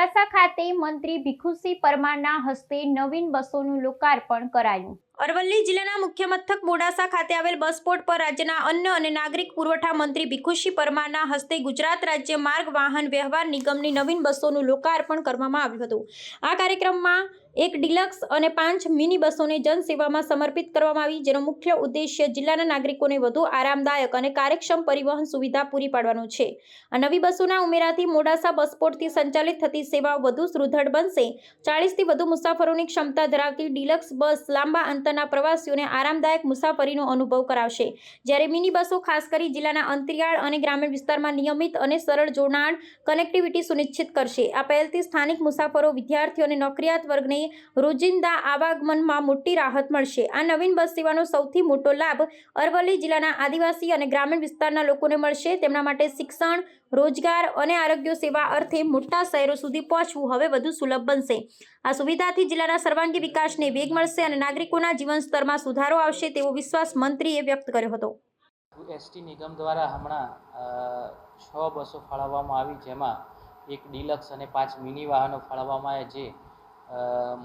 મોડાસા ખાતે મંત્રી ભીખુસિંહ પરમારના હસ્તે નવીન બસોનું લોકાર્પણ કરાયું. અરવલ્લી જિલ્લાના મુખ્ય મથક મોડાસા ખાતે આવેલ બસ પોર્ટ પર રાજ્યના અન્ન અને નાગરિક પુરવઠા મંત્રી ભીખુસિંહ પરમારના હસ્તે ગુજરાત રાજ્ય માર્ગ વાહન વ્યવહાર નિગમની નવીન બસોનું લોકાર્પણ કરવામાં આવ્યું હતું. આ કાર્યક્રમમાં એક ડિલક્સ અને પાંચ મિની બસોને જનસેવામાં સમર્પિત કરવામાં આવી, જેનો મુખ્ય ઉદ્દેશ્ય જિલ્લાના નાગરિકોને વધુ આરામદાયક અને કાર્યક્ષમ પરિવહન સુવિધા પૂરી પાડવાનો છે. આ નવી બસોના ઉમેરાથી મોડાસા બસપોર્ટથી સંચાલિત થતી સેવાઓ વધુ સુદૃઢ બનશે. ચાળીસથી વધુ મુસાફરોની ક્ષમતા ધરાવતી ડિલક્સ બસ લાંબા અંતરના પ્રવાસીઓને આરામદાયક મુસાફરીનો અનુભવ કરાવશે. જ્યારે મિની બસો ખાસ કરી જિલ્લાના અંતરિયાળ અને ગ્રામીણ વિસ્તારમાં નિયમિત અને સરળ જોડાણ કનેક્ટિવિટી સુનિશ્ચિત કરશે. આ પહેલથી સ્થાનિક મુસાફરો, વિદ્યાર્થીઓ અને નોકરિયાત વર્ગને રોજિંદા આવાગમનમાં મોટી રાહત મળશે. આ નવીન બસ સેવાનો સૌથી મોટો લાભ અરવલ્લી જિલ્લાના આદિવાસી અને ગ્રામીણ વિસ્તારના લોકોને મળશે. તેમના માટે શિક્ષણ, રોજગાર અને આરોગ્ય સેવા અર્થે મોટા શહેરો સુધી પહોંચવું હવે વધુ સુલભ બનશે. આ સુવિધાથી જિલ્લાના સર્વાંગી વિકાસને વેગ મળશે અને નાગરિકોના જીવન સ્તરમાં સુધારો આવશે તેવો વિશ્વાસ મંત્રીએ વ્યક્ત કર્યો હતો. એસટી નિગમ દ્વારા હમણાં છ બસો ફાળવવામાં આવી, જેમાં એક ડિલક્સ અને પાંચ મિની વાહનો ફાળવવામાં આવ્યા, જે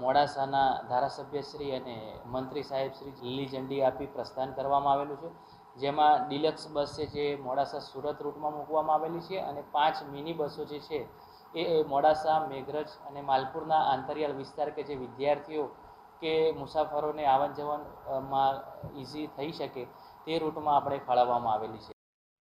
મોડાસાના મોડાસાના ધારાસભ્યશ્રી અને મંત્રી સાહેબ શ્રી લીલી ઝંડી આપી પ્રસ્થાન કરવામાં આવેલું છે. જેમાં ડિલક્સ બસ છે જે મોડાસા સુરત રૂટમાં મૂકવામાં આવેલી છે અને પાંચ મિની બસો જે છે, એ મોડાસા, મેઘરજ અને માલપુરના આંતરિયાળ વિસ્તાર કે જે વિદ્યાર્થીઓ કે મુસાફરોને આવન જવનમાં ઇઝી થઈ શકે તે રૂટમાં આપણે ફાળવવામાં આવેલી છે.